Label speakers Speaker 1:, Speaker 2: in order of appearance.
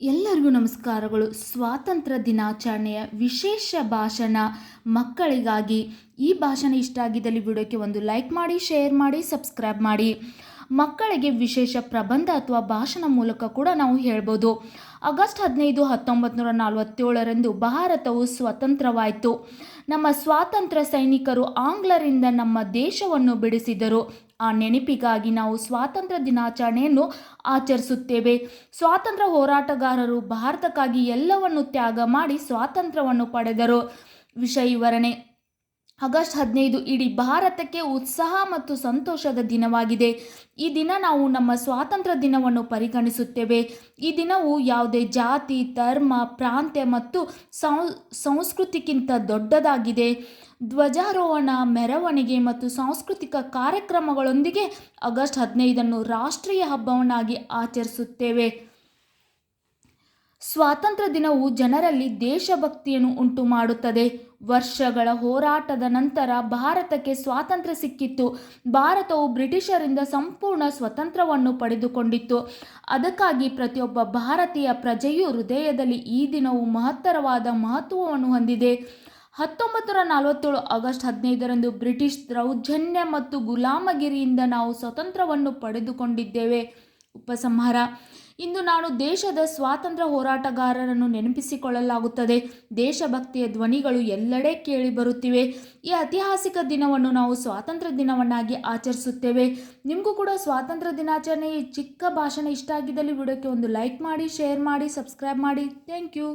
Speaker 1: ಎಲ್ಲರಿಗೂ ನಮಸ್ಕಾರಗಳು. ಸ್ವಾತಂತ್ರ್ಯ ದಿನಾಚರಣೆಯ ವಿಶೇಷ ಭಾಷಣ ಮಕ್ಕಳಿಗಾಗಿ ಈ ಭಾಷಣ ಇಷ್ಟ ಆಗಿದ್ದಲ್ಲಿ ವಿಡಿಯೋಕ್ಕೆ ಒಂದು ಲೈಕ್ ಮಾಡಿ, ಶೇರ್ ಮಾಡಿ, ಸಬ್ಸ್ಕ್ರೈಬ್ ಮಾಡಿ. ಮಕ್ಕಳಿಗೆ ವಿಶೇಷ ಪ್ರಬಂಧ ಅಥವಾ ಭಾಷಣ ಮೂಲಕ ಕೂಡ ನಾವು ಹೇಳ್ಬೋದು. ಆಗಸ್ಟ್ ಹದಿನೈದು ಹತ್ತೊಂಬತ್ತು ನೂರ ನಲವತ್ತೇಳರಂದು ಭಾರತವು ಸ್ವತಂತ್ರವಾಯಿತು. ನಮ್ಮ ಸ್ವಾತಂತ್ರ್ಯ ಸೈನಿಕರು ಆಂಗ್ಲರಿಂದ ನಮ್ಮ ದೇಶವನ್ನು ಬಿಡಿಸಿದರು. ಆ ನೆನಪಿಗಾಗಿ ನಾವು ಸ್ವಾತಂತ್ರ್ಯ ದಿನಾಚರಣೆಯನ್ನು ಆಚರಿಸುತ್ತೇವೆ. ಸ್ವಾತಂತ್ರ್ಯ ಹೋರಾಟಗಾರರು ಭಾರತಕ್ಕಾಗಿ ಎಲ್ಲವನ್ನು ತ್ಯಾಗ ಮಾಡಿ ಸ್ವಾತಂತ್ರ್ಯವನ್ನು ಪಡೆದರು. ವಿಷಯ ವಿವರಣೆ. ಆಗಸ್ಟ್ ಹದಿನೈದು ಇಡೀ ಭಾರತಕ್ಕೆ ಉತ್ಸಾಹ ಮತ್ತು ಸಂತೋಷದ ದಿನವಾಗಿದೆ. ಈ ದಿನ ನಾವು ನಮ್ಮ ಸ್ವಾತಂತ್ರ್ಯ ದಿನವನ್ನು ಪರಿಗಣಿಸುತ್ತೇವೆ. ಈ ದಿನವು ಯಾವುದೇ ಜಾತಿ, ಧರ್ಮ, ಪ್ರಾಂತ್ಯ ಮತ್ತು ಸಂಸ್ಕೃತಿಗಿಂತ ದೊಡ್ಡದಾಗಿದೆ. ಧ್ವಜಾರೋಹಣ, ಮೆರವಣಿಗೆ ಮತ್ತು ಸಾಂಸ್ಕೃತಿಕ ಕಾರ್ಯಕ್ರಮಗಳೊಂದಿಗೆ ಆಗಸ್ಟ್ ಹದಿನೈದನ್ನು ರಾಷ್ಟ್ರೀಯ ಹಬ್ಬವನ್ನಾಗಿ ಆಚರಿಸುತ್ತೇವೆ. ಸ್ವಾತಂತ್ರ್ಯ ದಿನವು ಜನರಲ್ಲಿ ದೇಶಭಕ್ತಿಯನ್ನು ಉಂಟು ಮಾಡುತ್ತದೆ. ವರ್ಷಗಳ ಹೋರಾಟದ ನಂತರ ಭಾರತಕ್ಕೆ ಸ್ವಾತಂತ್ರ್ಯ ಸಿಕ್ಕಿತ್ತು. ಭಾರತವು ಬ್ರಿಟಿಷರಿಂದ ಸಂಪೂರ್ಣ ಸ್ವತಂತ್ರವನ್ನು ಪಡೆದುಕೊಂಡಿತ್ತು. ಅದಕ್ಕಾಗಿ ಪ್ರತಿಯೊಬ್ಬ ಭಾರತೀಯ ಪ್ರಜೆಯು ಹೃದಯದಲ್ಲಿ ಈ ದಿನವು ಮಹತ್ತರವಾದ ಮಹತ್ವವನ್ನು ಹೊಂದಿದೆ. ಹತ್ತೊಂಬತ್ತು ನೂರ ನಲವತ್ತೇಳು ಆಗಸ್ಟ್ ಹದಿನೈದರಂದು ಬ್ರಿಟಿಷ್ ದೌರ್ಜನ್ಯ ಮತ್ತು ಗುಲಾಮಗಿರಿಯಿಂದ ನಾವು ಸ್ವತಂತ್ರವನ್ನು ಪಡೆದುಕೊಂಡಿದ್ದೇವೆ. ಉಪಸಂಹಾರ. ಇಂದು ನಾನು ದೇಶದ ಸ್ವಾತಂತ್ರ್ಯ ಹೋರಾಟಗಾರರನ್ನು ನೆನಪಿಸಿಕೊಳ್ಳಲಾಗುತ್ತದೆ. ದೇಶಭಕ್ತಿಯ ಧ್ವನಿಗಳು ಎಲ್ಲೆಡೆ ಕೇಳಿಬರುತ್ತಿವೆ ಈ ಐತಿಹಾಸಿಕ ದಿನವನ್ನು ನಾವು ಸ್ವಾತಂತ್ರ್ಯ ದಿನವನ್ನಾಗಿ ಆಚರಿಸುತ್ತೇವೆ. ನಿಮಗೂ ಕೂಡ ಸ್ವಾತಂತ್ರ್ಯ ದಿನಾಚರಣೆ ಚಿಕ್ಕ ಭಾಷಣ ಇಷ್ಟ ಆಗಿದ್ದಲ್ಲಿ ವಿಡಿಯೋಕ್ಕೆ ಒಂದು ಲೈಕ್ ಮಾಡಿ, ಶೇರ್ ಮಾಡಿ, ಸಬ್ಸ್ಕ್ರೈಬ್ ಮಾಡಿ. Thank you.